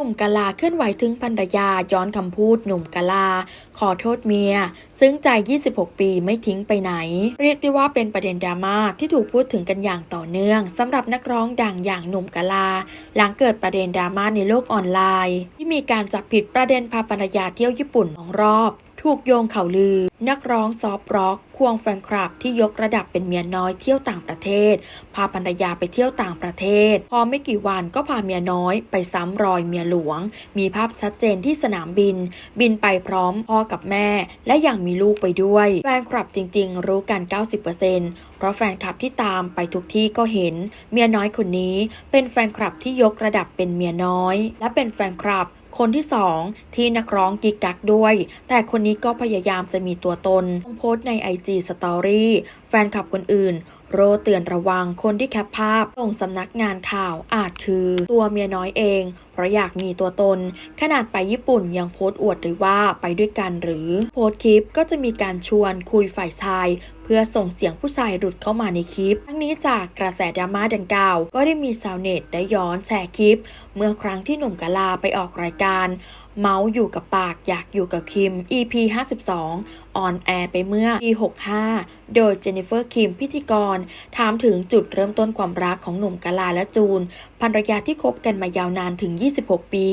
นุ่มกะลาเคลื่อนไหวถึงภรรยาย้อนคำพูดหนุ่มกะลา ขอโทษเมีย ซึ่งใจ 26 ปีไม่ทิ้งไปไหน เรียกได้ว่าเป็นประเด็นดราม่าที่ถูกพูดถึงกันอย่างต่อเนื่องสำหรับนักร้องดังอย่างหนุ่มกะลา หลังเกิดประเด็นดราม่าในโลกออนไลน์ ที่มีการจับผิดประเด็นพาภรรยาเที่ยวญี่ปุ่นสองรอบ ถูกโยงข่าวลือ นักร้องซอฟร็อก ควงแฟนคลับที่ยกระดับเป็นเมียน้อยเที่ยวต่างประเทศ พาภรรยาไปเที่ยวต่างประเทศ พอไม่กี่วันก็พาเมียน้อยไปซ้ำรอยเมียหลวง มีภาพชัดเจนที่สนามบิน บินไปพร้อมพ่อกับแม่ และยังมีลูกไปด้วย แฟนคลับจริง ๆ รู้กัน 90%เพราะแฟนคลับที่ตามไปทุกที่ก็เห็น เมียน้อยคนนี้ เป็นแฟนคลับที่ยกระดับเป็นเมียน้อย และเป็นแฟนคลับ คนที่สองที่นักร้องกิกกักด้วย แต่คนนี้ก็พยายามจะมีตัวตนโพสต์ใน IG Story แฟนคลับคนอื่น โรเตือนระวังคนที่แคปภาพส่งสำนักงานข่าวอาจคือตัวเมียน้อยเอง เพราะอยากมีตัวตน ขนาดไปญี่ปุ่นยังโพสต์อวดเลยว่าไปด้วยกันหรือโพสต์คลิปก็จะมีการชวนคุยฝ่ายชายเพื่อส่งเสียงผู้ชายหลุดเข้ามาในคลิป ทั้งนี้จากกระแสดราม่าดังกล่าว ก็ได้มีชาวเน็ตได้ย้อนแชร์คลิป เมื่อครั้งที่หนุ่มกะลาไปออกรายการ เมาส์อยู่กับปากอยากอยู่กับคิม EP 52 ออนแอร์ไปเมื่อปี 65 โดยเจนนิเฟอร์คิมพิธีกร ถามถึงจุดเริ่มต้นความรักของหนุ่มกะลาและจูนภรรยาที่คบกันมายาวนานถึง 26 ปี